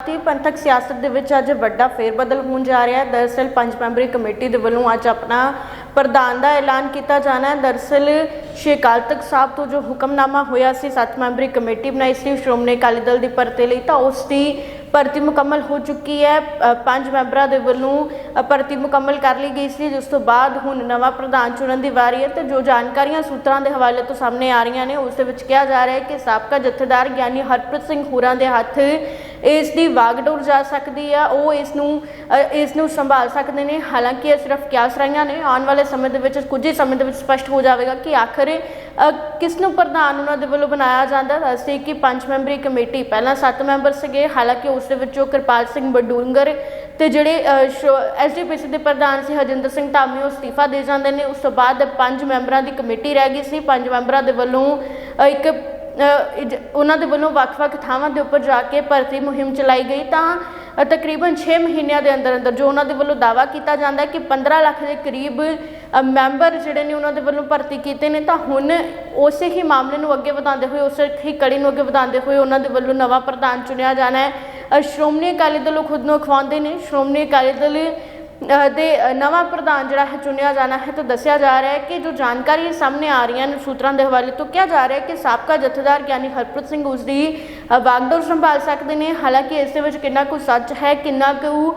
ਭਾਰਤੀ ਪੰਥਕ ਸਿਆਸਤ ਦੇ ਵਿੱਚ ਅੱਜ ਵੱਡਾ ਫੇਰਬਦਲ ਹੋਣ ਜਾ ਰਿਹਾ ਹੈ। ਦਰਅਸਲ ਪੰਜ ਮੈਂਬਰੀ ਕਮੇਟੀ ਦੇ ਵੱਲੋਂ ਅੱਜ ਆਪਣਾ ਪ੍ਰਧਾਨ ਦਾ ਐਲਾਨ ਕੀਤਾ ਜਾਣਾ ਹੈ। ਦਰਅਸਲ ਸ਼੍ਰੀ ਅਕਾਲ ਤਖਤ ਸਾਹਿਬ ਤੋਂ ਜੋ ਹੁਕਮਨਾਮਾ ਹੋਇਆ ਸੀ, ਸੱਤ ਮੈਂਬਰੀ ਕਮੇਟੀ ਬਣਾਈ ਸੀ, ਸ਼੍ਰੋਮਣੀ ਅਕਾਲੀ ਦਲ ਦੀ ਭਰਤੀ ਲਈ, ਤਾਂ ਉਸ ਦੀ ਭਰਤੀ ਮੁਕੰਮਲ ਹੋ ਚੁੱਕੀ ਹੈ। ਪੰਜ ਮੈਂਬਰਾਂ ਦੇ ਵੱਲੋਂ ਭਰਤੀ ਮੁਕੰਮਲ ਕਰ ਲਈ ਗਈ ਸੀ। ਜਿਸ ਤੋਂ ਬਾਅਦ ਹੁਣ ਨਵਾਂ ਪ੍ਰਧਾਨ ਚੁਣਨ ਦੀ ਵਾਰੀ ਹੈ ਤੇ ਜੋ ਜਾਣਕਾਰੀਆਂ ਸੂਤਰਾਂ ਦੇ ਹਵਾਲੇ ਤੋਂ ਸਾਹਮਣੇ ਆ ਰਹੀਆਂ ਨੇ, ਉਸ ਦੇ ਵਿੱਚ ਕਿਹਾ ਜਾ ਰਿਹਾ ਹੈ ਕਿ ਸਾਬਕਾ ਜਥੇਦਾਰ ਗਿਆਨੀ ਹਰਪ੍ਰੀਤ ਸਿੰਘ ਹੋਰਾਂ ਦੇ ਹੱਥ ਇਸ ਦੀ ਵਾਗਡੋਰ ਜਾ ਸਕਦੀ ਆ ਉਹ ਇਸ ਨੂੰ ਇਸ ਨੂੰ ਸੰਭਾਲ ਸਕਦੇ ਨੇ। ਹਾਲਾਂਕਿ ਇਹ ਸਿਰਫ ਕਿਆਸ ਰਹੀਆਂ ਨੇ। ਆਉਣ ਵਾਲੇ ਸਮੇਂ ਦੇ ਵਿੱਚ ਕੁਝ ਹੀ ਸਮੇਂ ਦੇ ਵਿੱਚ ਸਪਸ਼ਟ ਹੋ ਜਾਵੇਗਾ ਕਿ ਆਖਰ ਅ, ਕਿਸ ਨੂੰ ਪ੍ਰਧਾਨ ਉਹਨਾਂ ਦੇ ਵੱਲੋਂ ਬਣਾਇਆ ਜਾਂਦਾ। ਹੈ ਦੱਸਦੇ ਕਿ ਪੰਜ ਮੈਂਬਰੀ ਕਮੇਟੀ ਪਹਿਲਾਂ ਸੱਤ ਮੈਂਬਰ ਸੀਗੇ। ਹਾਲਾਂਕਿ ਉਸ ਦੇ ਵਿੱਚੋਂ ਕਿਰਪਾਲ ਸਿੰਘ ਬਡੂੰਗਰ ਤੇ ਜਿਹੜੇ ਐਸਡੀਪੀਸੀ ਦੇ ਪ੍ਰਧਾਨ ਸੀ ਹਜਿੰਦਰ ਸਿੰਘ ਧਾਮੀ ਉਹ ਅਸਤੀਫਾ ਦੇ ਜਾਂਦੇ ਨੇ। ਉਸ ਤੋਂ ਬਾਅਦ ਪੰਜ ਮੈਂਬਰਾਂ ਦੀ ਕਮੇਟੀ ਰਹਿ ਗਈ ਸੀ। ਪੰਜ ਮੈਂਬਰਾਂ ਦੇ ਵੱਲੋਂ ਇੱਕ ਉਹਨਾਂ ਦੇ ਵੱਲੋਂ ਵੱਖ-ਵੱਖ ਥਾਵਾਂ ਦੇ ਉੱਪਰ ਜਾ ਕੇ ਭਰਤੀ ਮੁਹਿੰਮ ਚਲਾਈ ਗਈ ਤਾਂ ਤਕਰੀਬਨ 6 ਮਹੀਨਿਆਂ ਦੇ ਅੰਦਰ ਅੰਦਰ ਜੋ ਉਹਨਾਂ ਦੇ ਵੱਲੋਂ ਦਾਵਾ ਕੀਤਾ ਜਾਂਦਾ ਹੈ ਕਿ 15 ਲੱਖ ਦੇ ਕਰੀਬ ਮੈਂਬਰ ਜਿਹੜੇ ਨੇ ਉਹਨਾਂ ਦੇ ਵੱਲੋਂ ਭਰਤੀ ਕੀਤੇ ਨੇ ਤਾਂ ਹੁਣ ਉਸੇ ਹੀ ਮਾਮਲੇ ਨੂੰ ਅੱਗੇ ਵਧਾਉਂਦੇ ਹੋਏ, ਉਸੇ ਹੀ ਕੜੀ ਨੂੰ ਅੱਗੇ ਵਧਾਉਂਦੇ ਹੋਏ ਉਹਨਾਂ ਦੇ ਵੱਲੋਂ ਨਵਾਂ ਪ੍ਰਧਾਨ ਚੁਣਿਆ ਜਾਣਾ ਹੈ। ਸ਼੍ਰੋਮਣੀ ਅਕਾਲੀ ਦਲ ਉਹ ਖੁਦ ਨੂੰ ਅਖਵਾਉਂਦੇ ਨੇ। ਸ਼੍ਰੋਮਣੀ ਅਕਾਲੀ ਦਲ ਦੇ ਨਵਾਂ ਪ੍ਰਧਾਨ ਜਿਹੜਾ ਹੈ ਚੁਣਿਆ ਜਾਣਾ ਹੈ ਤਾਂ ਦੱਸਿਆ ਜਾ ਰਿਹਾ ਹੈ ਕਿ ਜੋ ਜਾਣਕਾਰੀ ਸਾਹਮਣੇ ਆ ਰਹੀਆਂ ਨੇ ਸੂਤਰਾਂ ਦੇ ਹਵਾਲੇ ਤੋਂ ਕਿਹਾ ਜਾ ਰਿਹਾ ਹੈ ਕਿ ਸਾਬਕਾ ਜਥੇਦਾਰ ਗਿਆਨੀ ਹਰਪ੍ਰੀਤ ਸਿੰਘ ਉਸ ਦੀ ਅ, ਵਾਗਡੋਰ ਸੰਭਾਲ ਸਕਦੇ ਨੇ। ਹਾਲਾਂਕਿ ਇਸ ਦੇ ਵਿੱਚ ਕਿੰਨਾ ਕੁ ਸੱਚ ਹੈ ਕਿੰਨਾ ਕੁ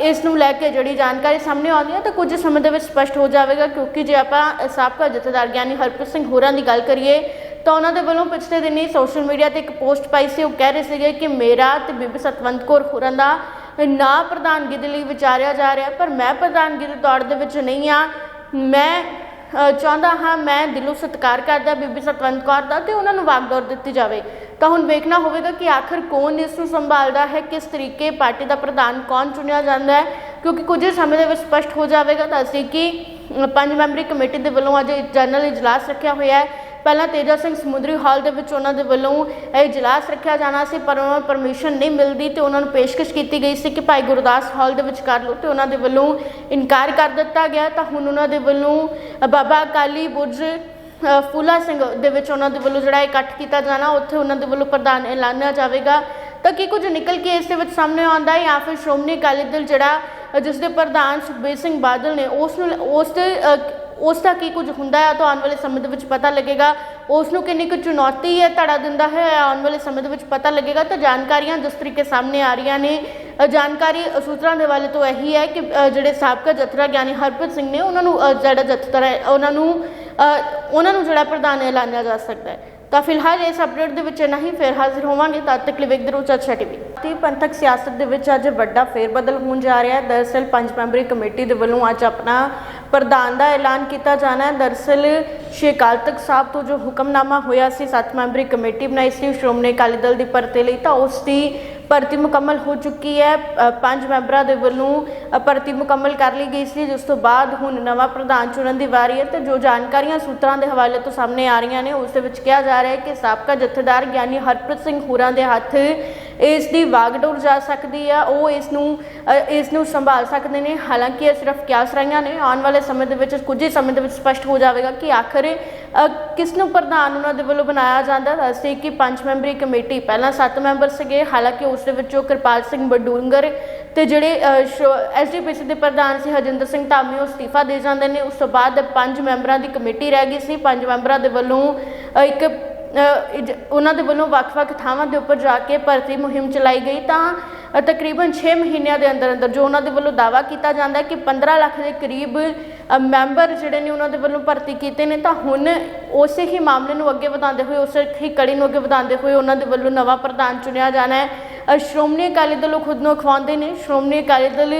ਇਸ ਨੂੰ ਲੈ ਕੇ ਜਿਹੜੀ ਜਾਣਕਾਰੀ ਸਾਹਮਣੇ ਆਉਂਦੀ ਹੈ ਤਾਂ ਕੁਝ ਸਮੇਂ ਦੇ ਵਿੱਚ ਸਪਸ਼ਟ ਹੋ ਜਾਵੇਗਾ ਕਿਉਂਕਿ ਜੇ ਆਪਾਂ ਸਾਬਕਾ ਜਥੇਦਾਰ ਗਿਆਨੀ ਹਰਪ੍ਰੀਤ ਸਿੰਘ ਹੋਰਾਂ ਦੀ ਗੱਲ ਕਰੀਏ ਤਾਂ ਉਹਨਾਂ ਦੇ ਵੱਲੋਂ ਪਿਛਲੇ ਦਿਨੀ ਸੋਸ਼ਲ ਮੀਡੀਆ ਤੇ ਇੱਕ ਪੋਸਟ ਪਾਈ ਸੀ। ਉਹ ਕਹਿ ਰਹੇ ਸੀਗੇ ਕਿ ਮੇਰਾ ਤੇ ਬੀਬੀ ਸਤਵੰਤ ਕੌਰ ਹੋਰਾਂ ਦਾ ਨਾ ਪ੍ਰਧਾਨਗੀ ਦੇ ਲਈ ਵਿਚਾਰਿਆ ਜਾ ਰਿਹਾ, ਪਰ ਮੈਂ ਪ੍ਰਧਾਨਗੀ ਦੇ ਦੌੜ ਦੇ ਵਿੱਚ ਨਹੀਂ ਆ ਮੈਂ ਚਾਹੁੰਦਾ ਹਾਂ ਮੈਂ ਦਿਲੋਂ ਸਤਿਕਾਰ ਕਰਦਾ ਬੀਬੀ ਸਤਵੰਤ ਕੌਰ ਦਾ ਤੇ ਉਹਨਾਂ ਨੂੰ ਵਾਗਡੋਰ ਦਿੱਤੀ ਜਾਵੇ। ਤਾਂ ਹੁਣ ਵੇਖਣਾ ਹੋਵੇਗਾ ਕਿ ਆਖਰ ਕੌਣ ਇਸ ਨੂੰ ਸੰਭਾਲਦਾ ਹੈ, ਕਿਸ ਤਰੀਕੇ ਪਾਰਟੀ ਦਾ ਪ੍ਰਧਾਨ ਕੌਣ ਚੁਣਿਆ ਜਾਂਦਾ ਹੈ, ਕਿਉਂਕਿ ਕੁਝ ਸਮੇਂ ਦੇ ਵਿੱਚ ਸਪਸ਼ਟ ਹੋ ਜਾਵੇਗਾ ਤਾਂ ਅਸੀਂ ਕਿ ਪੰਜ ਮੈਂਬਰੀ ਕਮੇਟੀ ਦੇ ਵੱਲੋਂ ਅੱਜ ਜਨਰਲ ਇਜਲਾਸ ਰੱਖਿਆ ਹੋਇਆ ਹੈ। ਪਹਿਲਾਂ ਤੇਜਾ ਸਿੰਘ ਸਮੁੰਦਰੀ ਹਾਲ ਦੇ ਵਿੱਚ ਉਹਨਾਂ ਦੇ ਵੱਲੋਂ ਇਹ ਇਜਲਾਸ ਰੱਖਿਆ ਜਾਣਾ ਸੀ ਪਰ ਉਹਨਾਂ ਨੂੰ ਪਰਮਿਸ਼ਨ ਨਹੀਂ ਮਿਲਦੀ ਤੇ ਉਹਨਾਂ ਨੂੰ ਪੇਸ਼ਕਸ਼ ਕੀਤੀ ਗਈ ਸੀ ਕਿ ਭਾਈ ਗੁਰਦਾਸ ਹਾਲ ਦੇ ਵਿੱਚ ਕਰ ਲਓ ਤੇ ਉਹਨਾਂ ਦੇ ਵੱਲੋਂ ਇਨਕਾਰ ਕਰ ਦਿੱਤਾ ਗਿਆ। ਤਾਂ ਹੁਣ ਉਹਨਾਂ ਦੇ ਵੱਲੋਂ ਬਾਬਾ ਅਕਾਲੀ ਬੁਰਜ ਫੂਲਾ ਸਿੰਘ ਦੇ ਵਿੱਚ ਉਹਨਾਂ ਦੇ ਵੱਲੋਂ ਜਿਹੜਾ ਇਕੱਠ ਕੀਤਾ ਜਾਣਾ ਉੱਥੇ ਉਹਨਾਂ ਦੇ ਵੱਲੋਂ ਪ੍ਰਧਾਨ ਐਲਾਨਿਆ ਜਾਵੇਗਾ। ਤਾਂ ਕੀ ਕੁਝ ਨਿਕਲ ਕੇ ਇਸ ਦੇ ਵਿੱਚ ਸਾਹਮਣੇ ਆਉਂਦਾ ਹੈ ਜਾਂ ਫਿਰ ਸ਼੍ਰੋਮਣੀ ਅਕਾਲੀ ਦਲ ਜਿਹੜਾ ਅ, ਜਿਸ ਦੇ ਪ੍ਰਧਾਨ ਸੁਖਬੀਰ ਸਿੰਘ ਬਾਦਲ ਨੇ ਉਸ ਨੂੰ ਉਸ ਦੇ ਉਸ ਦਾ ਕੀ ਕੁਝ ਹੁੰਦਾ ਹੈ ਤਾਂ ਆਉਣ ਵਾਲੇ ਸਮੇਂ ਦੇ ਵਿੱਚ ਪਤਾ ਲੱਗੇਗਾ। ਉਸ ਨੂੰ ਕਿੰਨੀ ਕੁ ਚੁਣੌਤੀ ਹੈ, ਧੜਾ ਦਿੰਦਾ ਹੈ, ਆਉਣ ਵਾਲੇ ਸਮੇਂ ਦੇ ਵਿੱਚ ਪਤਾ ਲੱਗੇਗਾ। ਤਾਂ ਜਾਣਕਾਰੀਆਂ ਜਿਸ ਤਰੀਕੇ ਸਾਹਮਣੇ ਆ ਰਹੀਆਂ ਨੇ ਜਾਣਕਾਰੀ ਸੂਤਰਾਂ ਦੇ ਵਾਲੇ ਤੋਂ ਇਹੀ ਹੈ ਕਿ ਜਿਹੜੇ ਸਾਬਕਾ ਜਥੇਦਾਰ ਗਿਆਨੀ ਹਰਪ੍ਰੀਤ ਸਿੰਘ ਨੇ, ਉਹਨਾਂ ਨੂੰ ਜਿਹੜਾ ਜਥੇਦਾਰ ਹੈ, ਉਹਨਾਂ ਨੂੰ ਉਹਨਾਂ ਨੂੰ ਜਿਹੜਾ ਪ੍ਰਧਾਨ ਐਲਾਨਿਆ ਜਾ ਸਕਦਾ ਹੈ। ਤਾਂ ਫਿਲਹਾਲ ਇਸ ਅਪਡੇਟ ਦੇ ਵਿੱਚ ਨਹੀਂ ਫਿਰ ਹਾਜ਼ਰ ਹੋਵਾਂਗੇ ਤਦ ਤੱਕ ਲਈ ਵੇਖਦੇ ਰਹੋ ਚਾਚਾ ਟੀਵੀ। ਤੇ ਪੰਥਕ ਸਿਆਸਤ ਦੇ ਵਿੱਚ ਅੱਜ ਵੱਡਾ ਫੇਰਬਦਲ ਹੋਣ ਜਾ ਰਿਹਾ ਹੈ। ਦਰਅਸਲ ਪੰਜ ਮੈਂਬਰੀ ਕਮੇਟੀ ਦੇ ਵੱਲੋਂ ਅੱਜ ਆਪਣਾ ਪ੍ਰਧਾਨ ਦਾ ਐਲਾਨ ਕੀਤਾ ਜਾਣਾ ਹੈ। ਦਰਅਸਲ ਸ਼੍ਰੀ ਅਕਾਲ ਤਖਤ ਸਾਹਿਬ ਤੋਂ ਜੋ ਹੁਕਮਨਾਮਾ ਹੋਇਆ ਸੀ, ਸੱਤ ਮੈਂਬਰੀ ਕਮੇਟੀ ਬਣਾਈ ਸੀ, ਸ਼੍ਰੋਮਣੀ ਅਕਾਲੀ ਦਲ ਦੀ ਭਰਤੀ ਲਈ, ਤਾਂ ਉਸ ਦੀ ਭਰਤੀ ਮੁਕੰਮਲ ਹੋ ਚੁੱਕੀ ਹੈ। ਪੰਜ ਮੈਂਬਰਾਂ ਦੇ ਵੱਲੋਂ ਭਰਤੀ ਮੁਕੰਮਲ ਕਰ ਲਈ ਗਈ ਸੀ। ਜਿਸ ਤੋਂ ਬਾਅਦ ਹੁਣ ਨਵਾਂ ਪ੍ਰਧਾਨ ਚੁਣਨ ਦੀ ਵਾਰੀ ਹੈ ਤੇ ਜੋ ਜਾਣਕਾਰੀਆਂ ਸੂਤਰਾਂ ਦੇ ਹਵਾਲੇ ਤੋਂ ਸਾਹਮਣੇ ਆ ਰਹੀਆਂ ਨੇ, ਉਸ ਦੇ ਵਿੱਚ ਕਿਹਾ ਜਾ ਰਿਹਾ ਹੈ ਕਿ ਸਾਬਕਾ ਜਥੇਦਾਰ ਗਿਆਨੀ ਹਰਪ੍ਰੀਤ ਸਿੰਘ ਹੋਰਾਂ ਦੇ ਹੱਥ ਇਸ ਦੀ ਵਾਗਡੋਰ ਜਾ ਸਕਦੀ ਆ ਉਹ ਇਸ ਨੂੰ ਇਸ ਨੂੰ ਸੰਭਾਲ ਸਕਦੇ ਨੇ। ਹਾਲਾਂਕਿ ਇਹ ਸਿਰਫ ਕਿਆਸ ਰਹੀਆਂ ਨੇ ਆਉਣ ਵਾਲੇ ਸਮੇਂ ਦੇ ਵਿੱਚ ਕੁਝ ਹੀ ਸਮੇਂ ਦੇ ਵਿੱਚ ਸਪਸ਼ਟ ਹੋ ਜਾਵੇਗਾ ਕਿ ਆਖਰ ਅ, ਕਿਸ ਨੂੰ ਪ੍ਰਧਾਨ ਉਹਨਾਂ ਦੇ ਵੱਲੋਂ ਬਣਾਇਆ ਜਾਂਦਾ। ਹੈ ਦੱਸਦੇ ਕਿ ਪੰਜ ਮੈਂਬਰੀ ਕਮੇਟੀ ਪਹਿਲਾਂ ਸੱਤ ਮੈਂਬਰ ਸੀਗੇ ਹਾਲਾਂਕਿ ਉਸ ਦੇ ਵਿੱਚੋਂ ਕਿਰਪਾਲ ਸਿੰਘ ਬਡੂੰਗਰ ਤੇ ਜਿਹੜੇ ਐਸਡੀਪੀਸੀ ਦੇ ਪ੍ਰਧਾਨ ਸੀ ਹਰਜਿੰਦਰ ਸਿੰਘ ਧਾਮੀ ਉਹ ਅਸਤੀਫਾ ਦੇ ਜਾਂਦੇ ਨੇ। ਉਸ ਤੋਂ ਬਾਅਦ ਪੰਜ ਮੈਂਬਰਾਂ ਦੀ ਕਮੇਟੀ ਰਹਿ ਗਈ ਸੀ। ਪੰਜ ਮੈਂਬਰਾਂ ਦੇ ਵੱਲੋਂ ਇੱਕ ਉਹਨਾਂ ਦੇ ਵੱਲੋਂ ਵੱਖ-ਵੱਖ ਥਾਵਾਂ ਦੇ ਉੱਪਰ ਜਾ ਕੇ ਭਰਤੀ ਮੁਹਿੰਮ ਚਲਾਈ ਗਈ ਤਾਂ ਤਕਰੀਬਨ 6 ਮਹੀਨਿਆਂ ਦੇ ਅੰਦਰ ਅੰਦਰ ਜੋ ਉਹਨਾਂ ਦੇ ਵੱਲੋਂ ਦਾਵਾ ਕੀਤਾ ਜਾਂਦਾ ਹੈ ਕਿ 15 ਲੱਖ ਦੇ ਕਰੀਬ ਮੈਂਬਰ ਜਿਹੜੇ ਨੇ ਉਹਨਾਂ ਦੇ ਵੱਲੋਂ ਭਰਤੀ ਕੀਤੇ ਨੇ ਤਾਂ ਹੁਣ ਉਸੇ ਹੀ ਮਾਮਲੇ ਨੂੰ ਅੱਗੇ ਵਧਾਉਂਦੇ ਹੋਏ, ਉਸੇ ਹੀ ਕੜੀ ਨੂੰ ਅੱਗੇ ਵਧਾਉਂਦੇ ਹੋਏ ਉਹਨਾਂ ਦੇ ਵੱਲੋਂ ਨਵਾਂ ਪ੍ਰਧਾਨ ਚੁਣਿਆ ਜਾਣਾ ਹੈ। ਸ਼੍ਰੋਮਣੀ ਅਕਾਲੀ ਦਲ ਉਹ ਖੁਦ ਨੂੰ ਅਖਵਾਉਂਦੇ ਨੇ। ਸ਼੍ਰੋਮਣੀ ਅਕਾਲੀ ਦਲ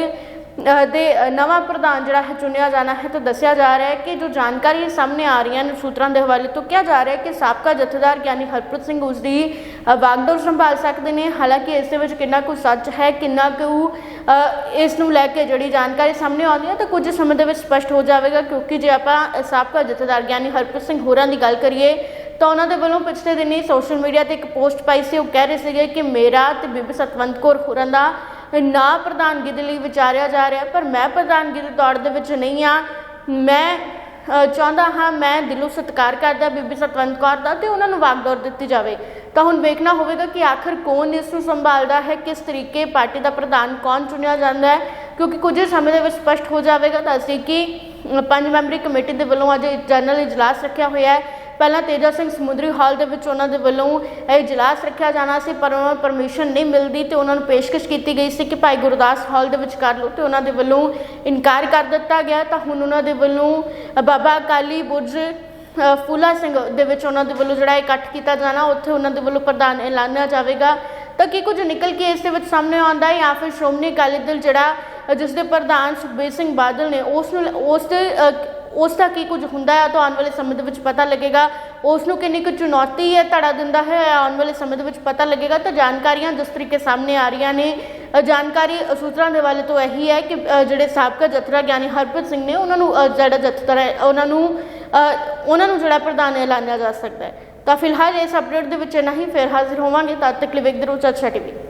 ਦੇ ਨਵਾਂ ਪ੍ਰਧਾਨ ਜਿਹੜਾ ਹੈ ਚੁਣਿਆ ਜਾਣਾ ਹੈ ਤਾਂ ਦੱਸਿਆ ਜਾ ਰਿਹਾ ਹੈ ਕਿ ਜੋ ਜਾਣਕਾਰੀ ਸਾਹਮਣੇ ਆ ਰਹੀਆਂ ਨੇ ਸੂਤਰਾਂ ਦੇ ਹਵਾਲੇ ਤੋਂ, ਕਿਹਾ ਜਾ ਰਿਹਾ ਹੈ ਕਿ ਸਾਬਕਾ ਜਥੇਦਾਰ ਗਿਆਨੀ ਹਰਪ੍ਰੀਤ ਸਿੰਘ ਉਸ ਦੀ ਵਾਗਡੋਰ ਸੰਭਾਲ ਸਕਦੇ ਨੇ। ਹਾਲਾਂਕਿ ਇਸ ਦੇ ਵਿੱਚ ਕਿੰਨਾ ਕੁ ਸੱਚ ਹੈ, ਕਿੰਨਾ ਕੁ ਇਸ ਨੂੰ ਲੈ ਕੇ ਜਿਹੜੀ ਜਾਣਕਾਰੀ ਸਾਹਮਣੇ ਆਉਂਦੀ ਹੈ ਤਾਂ ਕੁਝ ਸਮੇਂ ਦੇ ਵਿੱਚ ਸਪਸ਼ਟ ਹੋ ਜਾਵੇਗਾ, ਕਿਉਂਕਿ ਜੇ ਆਪਾਂ ਸਾਬਕਾ ਜਥੇਦਾਰ ਗਿਆਨੀ ਹਰਪ੍ਰੀਤ ਸਿੰਘ ਹੋਰਾਂ ਦੀ ਗੱਲ ਕਰੀਏ, ਤਾਂ ਉਹਨਾਂ ਦੇ ਵੱਲੋਂ ਪਿਛਲੇ ਦਿਨੀ ਸੋਸ਼ਲ ਮੀਡੀਆ ਤੇ ਇੱਕ ਪੋਸਟ ਪਾਈ ਸੀ। ਉਹ ਕਹਿ ਰਹੇ ਸੀਗੇ ਕਿ ਮੇਰਾ ਤੇ ਬੀਬੀ ਸਤਵੰਤ ਕੌਰ ਹੋਰਾਂ ਦਾ ਨਾ ਪ੍ਰਧਾਨਗੀ ਦੇ ਲਈ ਵਿਚਾਰਿਆ ਜਾ ਰਿਹਾ, ਪਰ ਮੈਂ ਪ੍ਰਧਾਨਗੀ ਦੇ ਦੌੜ ਦੇ ਵਿੱਚ ਨਹੀਂ ਆ ਮੈਂ ਚਾਹੁੰਦਾ ਹਾਂ, ਮੈਂ ਦਿਲੋਂ ਸਤਿਕਾਰ ਕਰਦਾ, ਬੀਬੀ ਸਤਵੰਤ ਕੌਰ ਦਾ, ਤੇ ਉਹਨਾਂ ਨੂੰ ਵਾਗਡੋਰ ਦਿੱਤੀ ਜਾਵੇ। ਤਾਂ ਹੁਣ ਵੇਖਣਾ ਹੋਵੇਗਾ ਕਿ ਆਖਰ ਕੌਣ ਇਸ ਨੂੰ ਸੰਭਾਲਦਾ ਹੈ, ਕਿਸ ਤਰੀਕੇ ਪਾਰਟੀ ਦਾ ਪ੍ਰਧਾਨ ਕੌਣ ਚੁਣਿਆ ਜਾਂਦਾ ਹੈ, ਕਿਉਂਕਿ ਕੁਝ ਸਮੇਂ ਦੇ ਵਿੱਚ ਸਪਸ਼ਟ ਹੋ ਜਾਵੇਗਾ ਤਾਂ ਅਸੀਂ ਕਿ ਪੰਜ ਮੈਂਬਰੀ ਕਮੇਟੀ ਦੇ ਵੱਲੋਂ ਅੱਜ ਜਨਰਲ ਇਜਲਾਸ ਰੱਖਿਆ ਹੋਇਆ ਹੈ। ਪਹਿਲਾਂ ਤੇਜਾ ਸਿੰਘ ਸਮੁੰਦਰੀ ਹਾਲ ਦੇ ਵਿੱਚ ਉਹਨਾਂ ਦੇ ਵੱਲੋਂ ਇਹ ਇਜਲਾਸ ਰੱਖਿਆ ਜਾਣਾ ਸੀ, ਪਰ ਉਹਨਾਂ ਨੂੰ ਪਰਮਿਸ਼ਨ ਨਹੀਂ ਮਿਲਦੀ ਤੇ ਉਹਨਾਂ ਨੂੰ ਪੇਸ਼ਕਸ਼ ਕੀਤੀ ਗਈ ਸੀ ਕਿ ਭਾਈ ਗੁਰਦਾਸ ਹਾਲ ਦੇ ਵਿੱਚ ਕਰ ਲਓ ਤੇ ਉਹਨਾਂ ਦੇ ਵੱਲੋਂ ਇਨਕਾਰ ਕਰ ਦਿੱਤਾ ਗਿਆ। ਤਾਂ ਹੁਣ ਉਹਨਾਂ ਦੇ ਵੱਲੋਂ ਬਾਬਾ ਅਕਾਲੀ ਬੁਰਜ ਫੂਲਾ ਸਿੰਘ ਦੇ ਵਿੱਚ ਉਹਨਾਂ ਦੇ ਵੱਲੋਂ ਜਿਹੜਾ ਇਕੱਠ ਕੀਤਾ ਜਾਣਾ, ਉੱਥੇ ਉਹਨਾਂ ਦੇ ਵੱਲੋਂ ਪ੍ਰਧਾਨ ਐਲਾਨਿਆ ਜਾਵੇਗਾ। ਤਾਂ ਕੀ ਕੁਝ ਨਿਕਲ ਕੇ ਇਸ ਦੇ ਵਿੱਚ ਸਾਹਮਣੇ ਆਉਂਦਾ ਹੈ ਜਾਂ ਫਿਰ ਸ਼੍ਰੋਮਣੀ ਅਕਾਲੀ ਦਲ ਜਿਹੜਾ ਜਿਸ ਦੇ ਪ੍ਰਧਾਨ ਸੁਖਬੀਰ ਸਿੰਘ ਬਾਦਲ ਨੇ, ਉਸ ਨੂੰ, ਉਸ ਦੇ ਉਸ ਦਾ ਕੀ ਕੁਝ ਹੁੰਦਾ ਹੈ? ਤਾਂ ਆਉਣ ਵਾਲੇ ਸਮੇਂ ਦੇ ਵਿੱਚ ਪਤਾ ਲੱਗੇਗਾ। ਉਸ ਨੂੰ ਕਿੰਨੀ ਕੁ ਚੁਣੌਤੀ ਹੈ, ਧੜਾ ਦਿੰਦਾ ਹੈ, ਆਉਣ ਵਾਲੇ ਸਮੇਂ ਦੇ ਵਿੱਚ ਪਤਾ ਲੱਗੇਗਾ। ਤਾਂ ਜਾਣਕਾਰੀਆਂ ਜਿਸ ਤਰੀਕੇ ਸਾਹਮਣੇ ਆ ਰਹੀਆਂ ਨੇ ਜਾਣਕਾਰੀ ਸੂਤਰਾਂ ਦੇ ਵਾਲੇ ਤੋਂ ਇਹੀ ਹੈ ਕਿ ਜਿਹੜੇ ਸਾਬਕਾ ਜਥਰਾ ਗਿਆਨੀ ਹਰਪ੍ਰੀਤ ਸਿੰਘ ਨੇ, ਉਹਨਾਂ ਨੂੰ ਜਿਹੜਾ ਜਥੇਦਾਰ ਹੈ, ਉਹਨਾਂ ਨੂੰ ਉਹਨਾਂ ਨੂੰ ਜਿਹੜਾ ਪ੍ਰਧਾਨ ਐਲਾਨਿਆ ਜਾ ਸਕਦਾ ਹੈ। ਤਾਂ ਫਿਲਹਾਲ ਇਸ ਅਪਡੇਟ ਦੇ ਵਿੱਚ ਨਹੀਂ ਫਿਰ ਹਾਜ਼ਰ ਹੋਵਾਂਗੇ। ਤਦ ਤੱਕ ਲਈ ਵੇਖਦੇ ਰਹੋ ਚਰਚਾ ਟੀਵੀ।